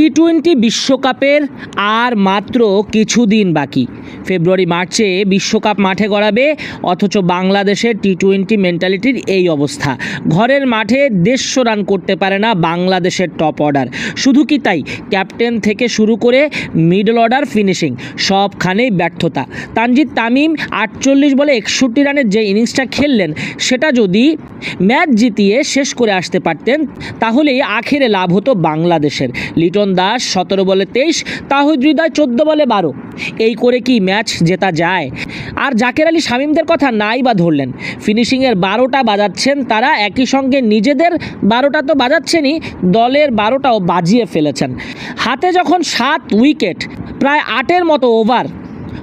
T twenty বিশ্বকাপের আর মাত্র কিছুদিন বাকি। ফেব্রুয়ারি, মার্চে বিশ্বকাপ মাঠে গড়াবে, অথচ বাংলাদেশের টি টোয়েন্টি মেন্টালিটির এই অবস্থা। ঘরের মাঠে দেড়শো রান করতে পারে না বাংলাদেশের টপ অর্ডার শুধু কি তাই? ক্যাপ্টেন থেকে শুরু করে মিডল অর্ডার ফিনিশিং সবখানেই ব্যর্থতা। তানজিদ তামিম আটচল্লিশ বলে একষট্টি রানের যে ইনিংসটা খেললেন, সেটা যদি ম্যাচ জিতিয়ে শেষ করে আসতে পারতেন, তাহলেই আখেরে লাভ হতো বাংলাদেশের। লিটন দাস সতেরো বলে তেইশ, তাহিদ হৃদয় চোদ্দ বলে বারো। এই করে কি ম্যাচ জেতা যায়? আর জাকের আলী শামীমদের কথা নাই বা ধরলেন। ফিনিশিংয়ের বারোটা বাজাচ্ছেন তারা, একই সঙ্গে নিজেদের বারোটা তো বাজাচ্ছেনই, দলের বারোটাও বাজিয়ে ফেলেছেন। হাতে যখন সাত উইকেট, প্রায় আটের মতো ওভার,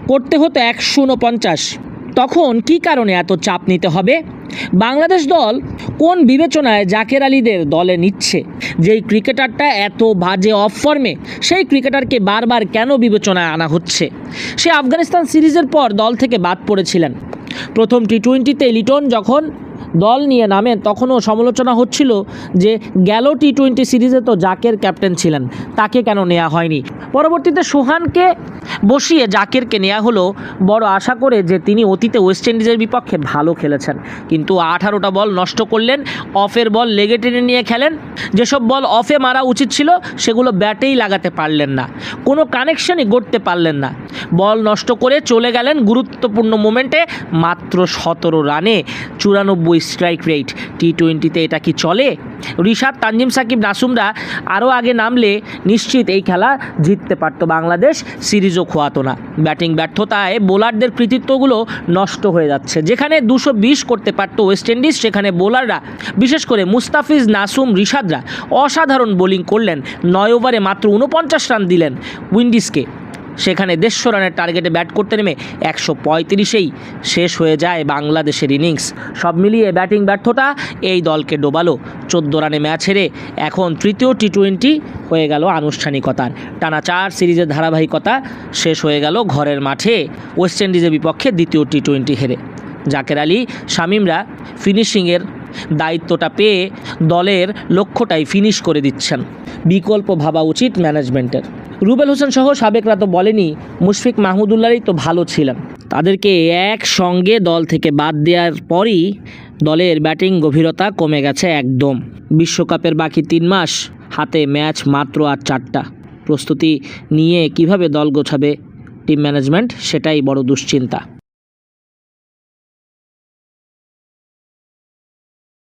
করতে হতো একশো উনপঞ্চাশ তখন কি কারণে এত চাপ নিতে হবে? বাংলাদেশ দল কোন বিবেচনায় জাকের আলীদের দলে নিচ্ছে? যেই ক্রিকেটারটা এত বাজে অফ ফর্মে সেই ক্রিকেটারকে বারবার কেন বিবেচনায় আনা হচ্ছে? সে আফগানিস্তান সিরিজের পর দল থেকে বাদ পড়েছিলেন। প্রথম টি টোয়েন্টিতে লিটন যখন দল নিয়ে নামেন তখনও সমালোচনা হচ্ছিল যে গেল টি টোয়েন্টি সিরিজে তো জাকের ক্যাপ্টেন ছিলেন, তাকে কেন নেওয়া হয়নি? পরবর্তীতে সোহানকে বসিয়ে জাকেরকে নেওয়া হলো, বড় আশা করে যে তিনি অতীতে ওয়েস্ট ইন্ডিজের বিপক্ষে ভালো খেলেছেন। কিন্তু আঠারোটা বল নষ্ট করলেন, অফের বল লেগে টেনে নিয়ে খেলেন, যেসব বল অফে মারা উচিত ছিল, সেগুলো ব্যাটেই লাগাতে পারলেন না। কোনো কানেকশনই গড়তে পারলেন না। বল নষ্ট করে চলে গেলেন গুরুত্বপূর্ণ মোমেন্টে, মাত্র সতেরো রানে চুরানব্বই স্ট্রাইক রেট টি টোয়েন্টিতে এটা কি চলে? রিশাদ তানজিম সাকিব, নাসুমরা আরও আগে নামলে নিশ্চিত এই খেলা জিততে পারতো বাংলাদেশ, সিরিজও খোয়াতো না। ব্যাটিং ব্যর্থতায় বোলারদের কৃতিত্বগুলো নষ্ট হয়ে যাচ্ছে। যেখানে দুশো করতে পারতো ওয়েস্ট ইন্ডিজ সেখানে বোলাররা, বিশেষ করে মুস্তাফিজ, নাসুম রিশাদরা অসাধারণ বোলিং করলেন। নয় ওভারে মাত্র উনপঞ্চাশ রান দিলেন উইন্ডিজকে সেখানে দেড়শো রানের টার্গেটে ব্যাট করতে নেমে একশো পঁয়ত্রিশেই শেষ হয়ে যায় বাংলাদেশের ইনিংস। সব মিলিয়ে ব্যাটিং ব্যর্থতা এই দলকে ডোবালো। চোদ্দ রানে ম্যাচ হেরে এখন তৃতীয় টি টোয়েন্টি হয়ে গেল আনুষ্ঠানিকতার। টানা চার সিরিজের ধারাবাহিকতা শেষ হয়ে গেল ঘরের মাঠে। ওয়েস্ট ইন্ডিজের বিপক্ষে দ্বিতীয় টি টোয়েন্টি হেরে। জাকের আলী, শামিমরা ফিনিশিংয়ের দায়িত্বটা পেয়ে দলের লক্ষ্যটাই ফিনিশ করে দিচ্ছেন। বিকল্প ভাবা উচিত ম্যানেজমেন্টের রুবেল হোসেন সহ সাবেকরা তো বলেনি, মুশফিক মাহমুদুল্লাহই তো ভালো ছিলেন। তাদেরকে একসঙ্গে দল থেকে বাদ দেওয়ার পরই দলের ব্যাটিং গভীরতা কমে গেছে একদম। বিশ্বকাপের বাকি তিন মাস হাতে ম্যাচ মাত্র আর চারটা। প্রস্তুতি নিয়ে কীভাবে দল গোছাবে টিম ম্যানেজমেন্ট সেটাই বড় দুশ্চিন্তা।